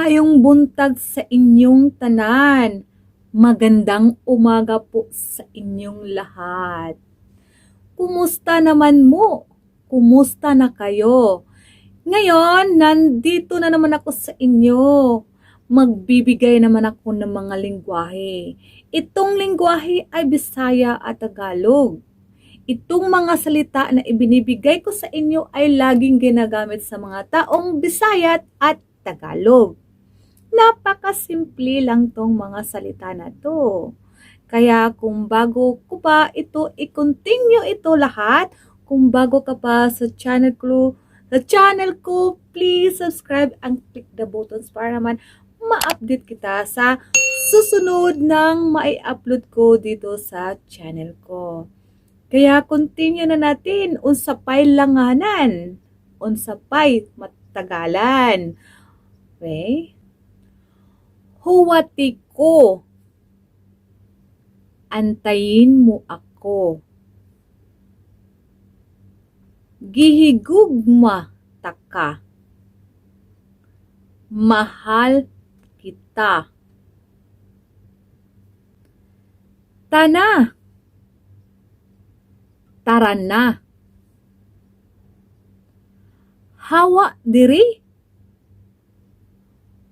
Maayong buntag sa inyong tanan. Magandang umaga po sa inyong lahat. Kumusta naman mo? Kumusta na kayo? Ngayon, nandito na naman ako sa inyo. Magbibigay naman ako ng mga lingwahe. Itong lingwahe ay Bisaya at Tagalog. Itong mga salita na ibinibigay ko sa inyo ay laging ginagamit sa mga taong Bisaya at Tagalog. Napakasimple lang tong mga salita na to. Kaya kung bago ko pa ito, i-continue ito lahat. Kung bago ka pa sa channel ko, sa channel ko, please subscribe and click the buttons para naman ma-update kita sa susunod ng mai-upload ko dito sa channel ko. Kaya continue na natin, unsapay langanan, unsapay matagalan. Okay? Huwati ko. Antayin mo ako. Gihigugma taka. Mahal kita. Tana. Tara na. Hawa diri.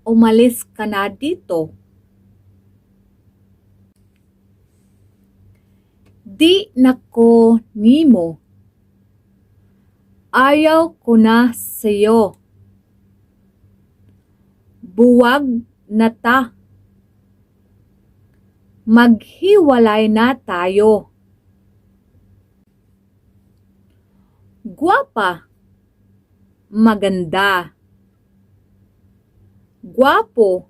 Umalis ka na dito. Di nako nimo. Ayaw ko na sa'yo. Buwag na ta. Maghiwalay na tayo. Guwapa. Maganda. Guwapo.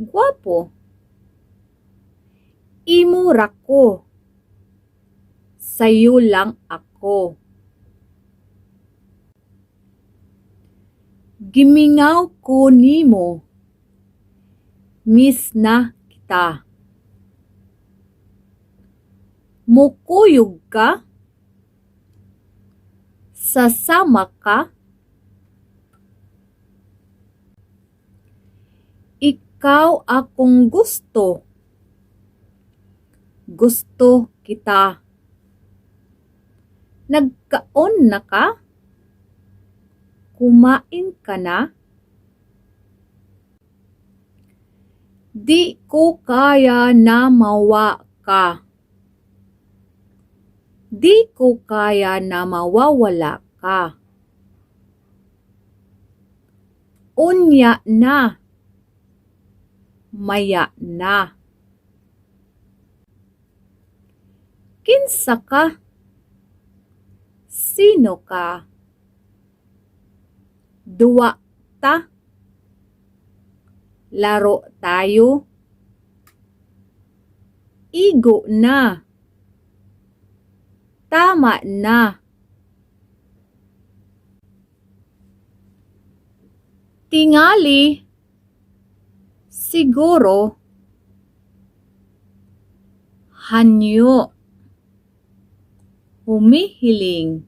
Guwapo. Imura ko. Sa'yo lang ako. Gimingaw ko nimo. Miss na kita. Mukuyog ka? Sasama ka? Ikaw akong gusto. Gusto kita. Nagkaon na ka? Kumain ka na? Di ko kaya na mawa ka. Di ko kaya na mawawala ka. Unya na. Maya na. Kinsa ka? Sino ka? Duwa ta? Laro tayo? Igo na. Tama na. Tingali. Siguro. Hanyo. Humihiling.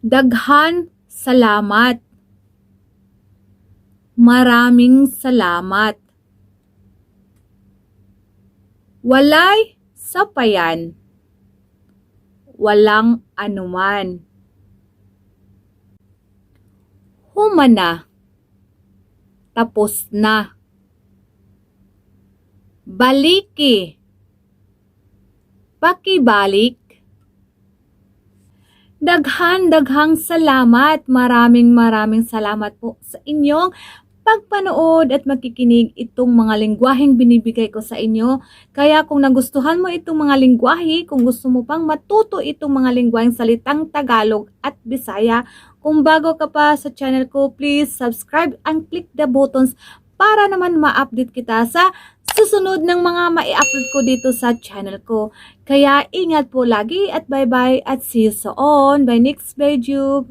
Daghan salamat. Maraming salamat. Walay sapayan. Walang anuman. Humana. Tapos na. Baliki. Pakibalik. Daghan, daghang salamat. Maraming maraming salamat po sa inyong pagpanood at makikinig itong mga lingwaheng binibigay ko sa inyo. Kaya kung nagustuhan mo itong mga lingwahe, kung gusto mo pang matuto itong mga lingwaheng salitang Tagalog at Bisaya, kung bago ka pa sa channel ko, please subscribe and click the buttons para naman ma-update kita sa susunod ng mga mai-upload ko dito sa channel ko. Kaya ingat po lagi at bye-bye at see you soon by next video.